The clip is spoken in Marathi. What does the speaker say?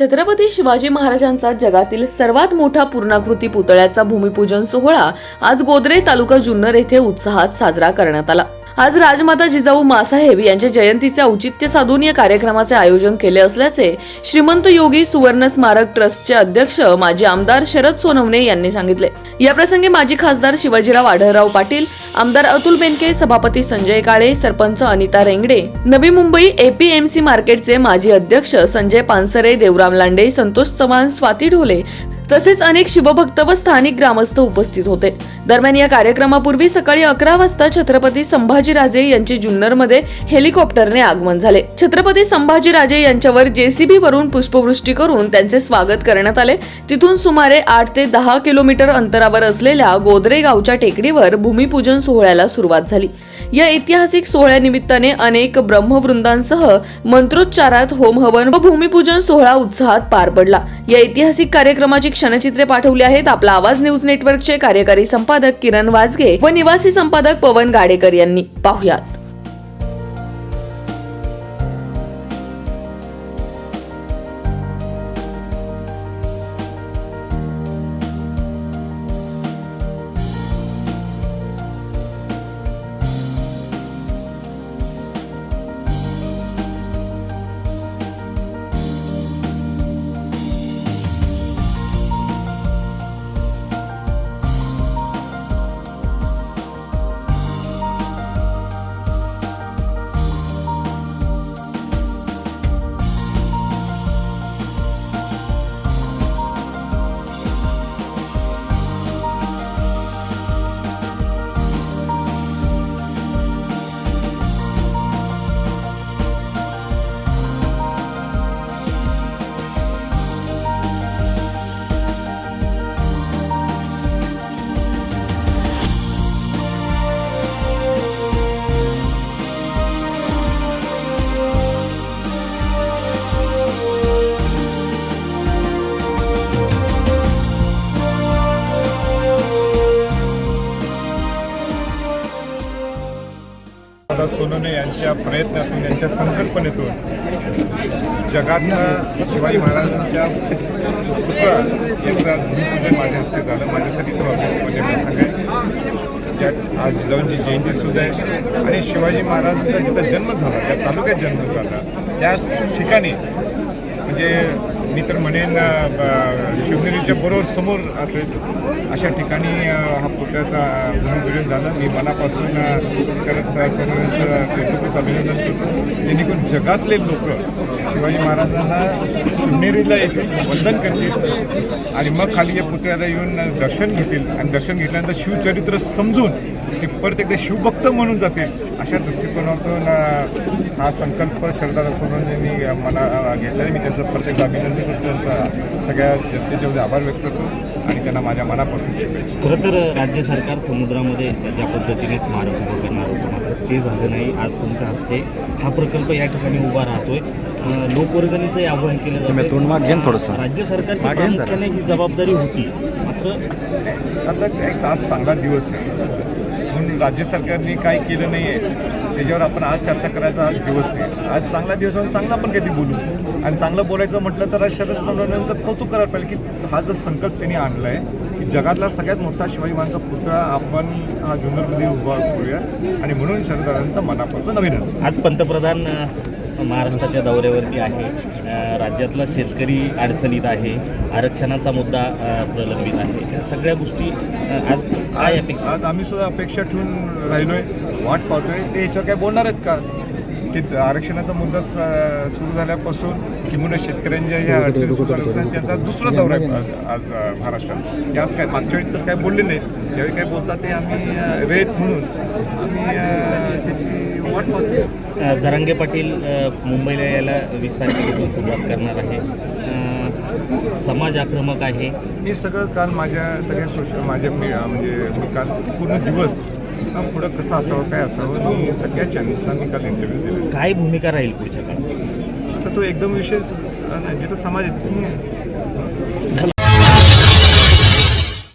छत्रपती शिवाजी महाराजांचा जगातील सर्वात मोठा पूर्णाकृती पुतळ्याचा भूमिपूजन सोहळा आज गोदरे तालुका जुन्नर येथे उत्साहात साजरा करण्यात आला. आज राजमाता जिजाऊ मासाहेब यांच्या जयंतीचे औचित्य साधून या कार्यक्रमाचे आयोजन केले असल्याचे श्रीमंत योगी सुवर्ण स्मारक ट्रस्टचे अध्यक्ष माजी आमदार शरद सोनवणे यांनी सांगितले. याप्रसंगी माजी खासदार शिवाजीराव आढळराव पाटील आमदार अतुल बेनके सभापती संजय काळे सरपंच अनिता रेंगडे नवी मुंबई एपीएमसी मार्केटचे माजी अध्यक्ष संजय पानसरे देवराम लांडे संतोष चव्हाण स्वाती ढोले तसेच अनेक शिवभक्त व स्थानिक ग्रामस्थ उपस्थित होते. दरम्यान या कार्यक्रमापूर्वी सकाळी अकरा वाजता छत्रपती संभाजीराजे यांचे जुन्नरमध्ये हेलिकॉप्टरने आगमन झाले. छत्रपती संभाजीराजे यांच्यावर जेसीबी वरून पुष्पवृष्टी करून त्यांचे स्वागत करण्यात आले. तिथून सुमारे आठ ते दहा किलोमीटर अंतरावर असलेल्या गोदरे गावच्या टेकडीवर भूमिपूजन सोहळ्याला सुरुवात झाली. या ऐतिहासिक सोहळ्यानिमित्ताने अनेक ब्रह्मवृंदांसह मंत्रोच्चारात होमहवन व भूमिपूजन सोहळा उत्साहात पार पडला. या ऐतिहासिक कार्यक्रमाची क्षणचित्रे पाठवली आहेत. आपला आवाज न्यूज नेटवर्कचे कार्यकारी संपादक किरण वाजगे व निवासी संपादक पवन गाडेकर यांनी. पाहुयात. दादा सोनवणे यांच्या प्रयत्नातून यांच्या संकल्पनेतून जगातनं शिवाजी महाराजांच्या पुतळा याचं आज भूमिपूजन माझ्या हस्ते झालं. माझ्यासाठी तो अभ्यासामध्ये प्रसंग आहे. त्यात आज जिजाऊंची जयंती सुद्धा आहे. आणि शिवाजी महाराजांचा जिथं जन्म झाला त्या तालुक्यात जन्म झाला त्याच ठिकाणी म्हणजे मी तर म्हणेन ब- शिवनेरीच्या बरोबर समोर असेल. अशा ठिकाणी हा पुतळ्याचा भूमिपूजन झालं. मी मनापासून अ, शरद सोनवणेंचं कृतज्ञ अभिनंदन करतो. जेणेकरून जगातले लोक शिवाजी महाराजांना शिवनेरीला एक वंदन करतील आणि मग खाली या पुतळ्याला येऊन दर्शन घेतील आणि दर्शन घेतल्यानंतर शिवचरित्र समजून ते परत एकदा शिवभक्त म्हणून जातील अशा दृष्टिकोनातून हा संकल्प शरदादा सोनवणेंनी यांनी मला घेतला आहे. मी त्यांचं प्रत्येक अभिनंदन त्यांचा सगळ्या जनतेचे वतीने आभार व्यक्त करतो आणि त्यांना माझ्या मनापासून शुभेच्छा. खरं तर राज्य सरकार समुद्रामध्ये ज्या पद्धतीने स्मारक उभं करणार होतं मात्र ते झालं नाही. आज तुमच्या हस्ते हा प्रकल्प या ठिकाणी उभा राहतोय. अं, लोकवर्गणीचंही आवाहन केलं तुम्ही तोंड माग थोडंसं. राज्य सरकारची प्रामुख्याने ही जबाबदारी होती. मात्र आता एक आज चांगला दिवस आहे. राज्य सरकारने काय केलं नाही आहे त्याच्यावर आपण आज चर्चा करायचा आज दिवस नाही आज चांगला दिवस आहे चांगला आपण कधी बोलू. आणि चांगलं बोलायचं म्हटलं तर आज शरद सोनवण्यांचं कौतुक करायला पाहिजे की हा जो संकल्प त्यांनी आणला आहे की जगातला सगळ्यात मोठा शिवाजी महाराजांचा पुतळा आपण हा जुन्नरमध्ये उभा करूया. आणि म्हणून शरदांचं मनापासून अभिनंदन. आज पंतप्रधान महाराष्ट्राच्या दौऱ्यावरती आहे. राज्यातला शेतकरी अडचणीत आहे. आरक्षणाचा मुद्दा प्रलंबित आहे. या सगळ्या गोष्टी आज काय आज अपेक्षा? आज आम्ही सुद्धा अपेक्षा ठेवून राहिलोय वाट पाहतोय. ते याच्यावर काय बोलणार आहेत का? की आरक्षणाचा मुद्दा स- सुरू झाल्यापासून किंवा शेतकऱ्यांच्या ज्या अडचणी सुरू त्यांचा दुसरा दौरा आहे आज महाराष्ट्रात. यास काय मागच्या वेळी तर काय बोलले नाहीत. ज्यावेळी काय बोलतात ते आम्ही वेळेत म्हणून. आम्ही त्याची जरांगे पाटील मुंबईला यायला वीस तारखेपासून सुरुवात करणार आहे. समाज आक्रमक आहे. मी सगळं काल माझ्या सगळ्या सोशल माझ्या मी म्हणजे मी काल पूर्ण दिवस पुढं कसं असावं काय असावं मी सगळ्या चॅनल्सना मी काल इंटरव्ह्यूज दिले. काय भूमिका राहील पुढच्या काळात? तर तो एकदम विषय जिथं समाज मी